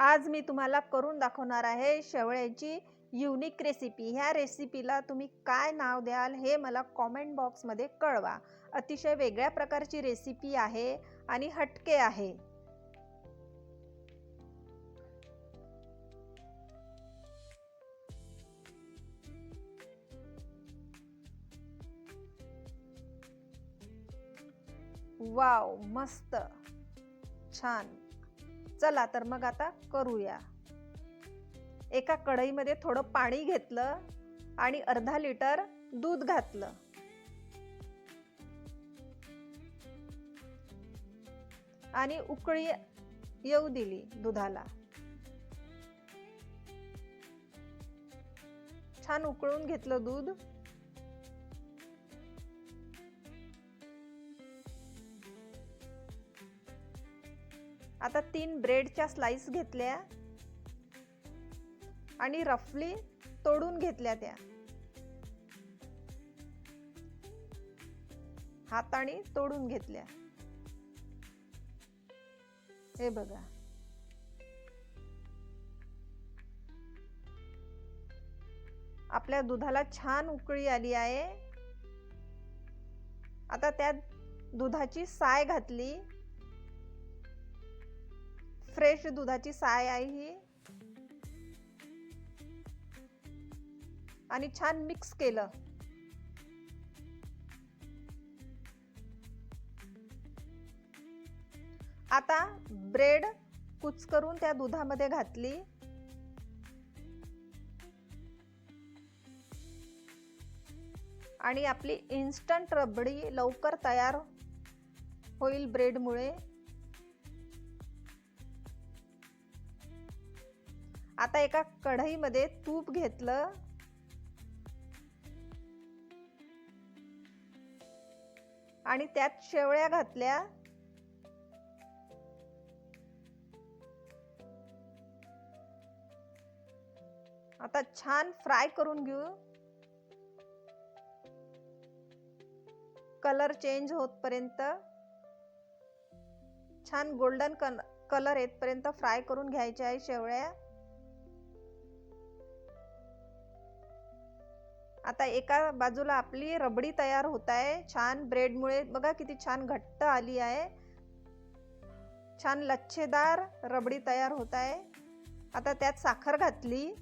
आज मी तुम्हाला करून दाखवणार आहे शेवळ्याची युनिक रेसिपी ह्या रेसिपीला तुम्ही काय नाव द्याल हे मला कॉमेंट बॉक्समध्ये कळवा. अतिशय वेगळ्या प्रकारची रेसिपी आहे आणि हटके आहे. वाव मस्त. छान. चला तर मग आता करूया. एका कढईमध्ये थोडं पाणी घेतलं आणि अर्धा लिटर दूध घातलं. आणि उकळी येऊ दिली दुधाला. छान उकळून घेतलं दूध. आता तीन ब्रेडच्या स्लाईस घेतल्या आणि रफली तोडून घेतल्या त्या. हाताने तोडून घेतल्या. हे बघा. आपल्या दुधाला छान उकळी आली आहे. आता त्यात दुधाची साय घातली. फ्रेश दुधाची साय आहे ही. आणि छान मिक्स केलं. आता ब्रेड कुच करून त्या दुधामध्ये घातली. आणि आपली इन्स्टंट रबडी लवकर तयार होईल ब्रेडमुळे आता एका कढईमध्ये तूप घेतलं. आणि त्यात शेवळ्या घातल्या. आता छान फ्राय करून घेऊ. कलर चेंज होतपर्यंत. छान गोल्डन कलर येतपर्यंत फ्राय करून घ्यायच्या आहे शेवळ्या. आता एका बाजूला आपली रबडी तयार होत आहे. छान ब्रेडमुळे बघा किती छान घट्ट आली आहे. छान लच्छेदार रबडी तयार होत आहे. आता त्यात साखर घातली.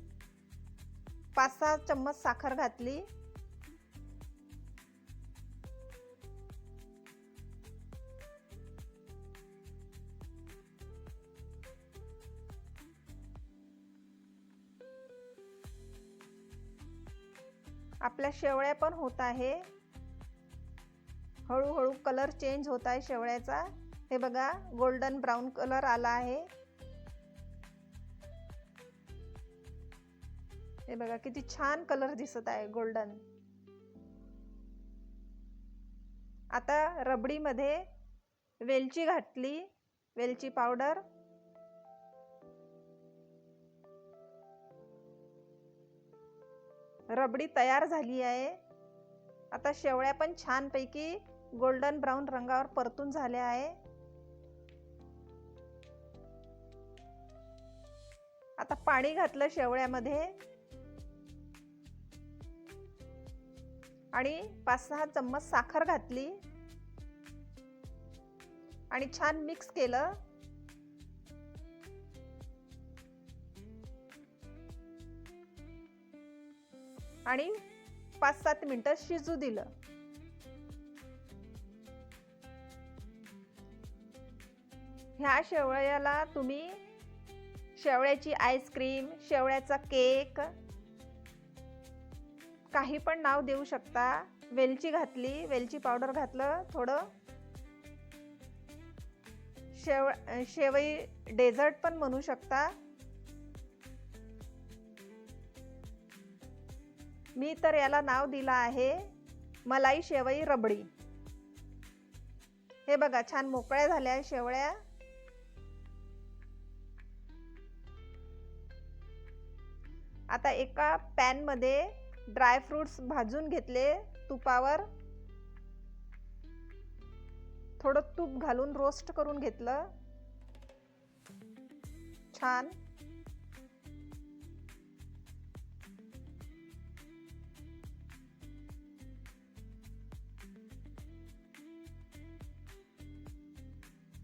पाच सहा चम्मच साखर घातली. आपल्या शेवळ्या पण होत आहे. हळूहळू कलर चेंज होत आहे शेवळ्याचा. हे बघा गोल्डन ब्राऊन कलर आला आहे. हे बघा किती छान कलर दिसत आहे गोल्डन आता रबडीमध्ये वेलची घातली वेलची पावडर रबडी तयार झाली आहे. आता शेवळ्या पण छानपैकी गोल्डन ब्राऊन रंगावर परतून झाल्या आहे. आता पाणी घातलं शेवळ्यामध्ये. आणि पाच सहा चम्मच साखर घातली. आणि छान मिक्स केलं. आणि पाच सात मिनटं शिजू दिलं. ह्या शेवळ्याला तुम्ही शेवळ्याची आईस्क्रीम शेवळ्याचा केक काही पण नाव देऊ शकता. वेलची घातली वेलची पावडर घातलं थोडं. शेव शेवई डेझर्ट पण म्हणू शकता. मी तर याला नाव दिलं आहे मलाई शेवई रबडी. हे बघा छान मोकळ्या झाल्या शेवळ्या. आता एका पॅनमध्ये ड्रायफ्रूट्स भाजून घेतले तुपावर. थोडं तूप घालून रोस्ट करून घेतलं. छान.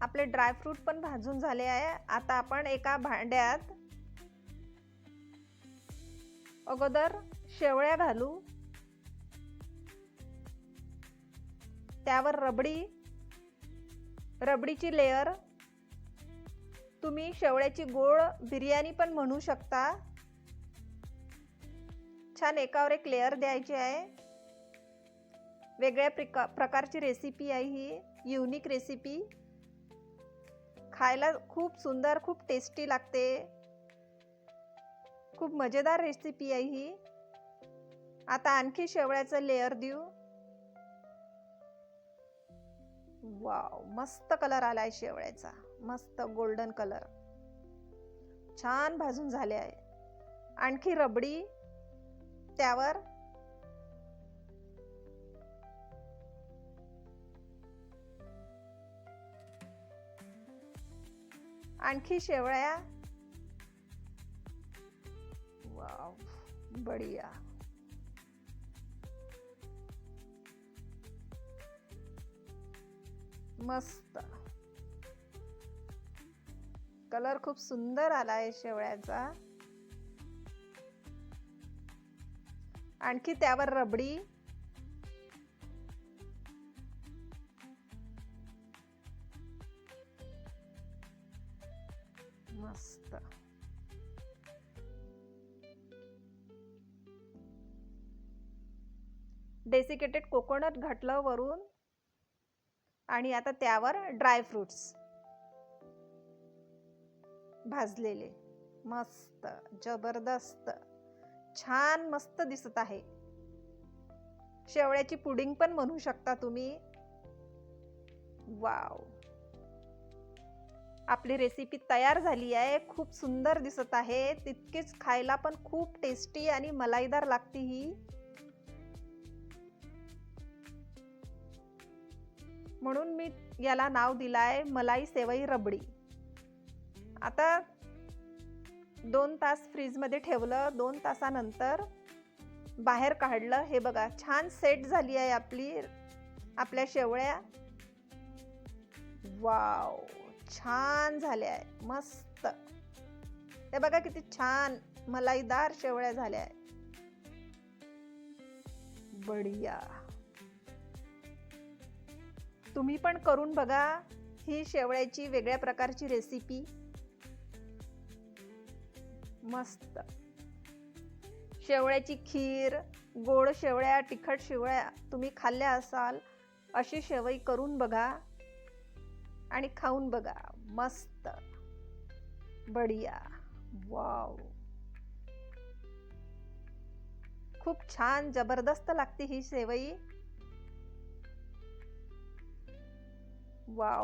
आपले ड्रायफ्रूट पण भाजून झाले आहे. आता आपण एका भांड्यात अगोदर शेवळ्या घालू. त्यावर रबडी रबडीची लेअर. तुम्ही शेवळ्याची गोळ बिर्याणी पण म्हणू शकता. छान एकावर एक लेअर द्यायची आहे. वेगळ्या प्रिका प्रकारची रेसिपी आहे ही युनिक रेसिपी. खायला खूप सुंदर खूप टेस्टी लागते. खूप मजेदार रेसिपी आहे ही. आता आणखी शेवळ्याचं लेअर देऊ. वाव मस्त कलर आलाय शेवळ्याचा. मस्त गोल्डन कलर छान भाजून झाले आहे. आणखी रबडी त्यावर आणखी शेवळ्या वाव बढिया. मस्त. कलर खूप सुंदर आला आहे शेवळ्याचा आणखी त्यावर रबडी. डेसिकेटेड कोकोनट घातलं वरून आणि आता त्यावर ड्रायफ्रुट्स भाजलेले. मस्त जबरदस्त छान मस्त दिसत आहे. शेवळ्याची पुडिंग पण म्हणू शकता तुम्ही. वाव. आपली रेसिपी तयार झाली आहे. खूप सुंदर दिसत आहे. तितकीच खायला पण खूप टेस्टी आणि मलाईदार लागते ही. म्हणून मी याला नाव दिलं आहे मलाई सेवई रबडी. आता दोन तास फ्रीजमध्ये ठेवलं दोन तासानंतर बाहेर काढलं. हे बघा छान सेट झाली आहे आपली आपल्या शेवळ्या. वाव छान झाल्या आहे मस्त. हे बघा किती छान मलाईदार शेवळ्या झाल्या आहे बढिया. तुम्ही पण करून बघा ही शेवळ्याची वेगळ्या प्रकारची रेसिपी मस्त. शेवळ्याची खीर गोड शेवळ्या तिखट शेवळ्या तुम्ही खाल्ल्या असाल अशी शेवई करून बघा आणि खाऊन बघा. मस्त. बढिया. वाव. खूप छान जबरदस्त लागते ही शेवई. वाव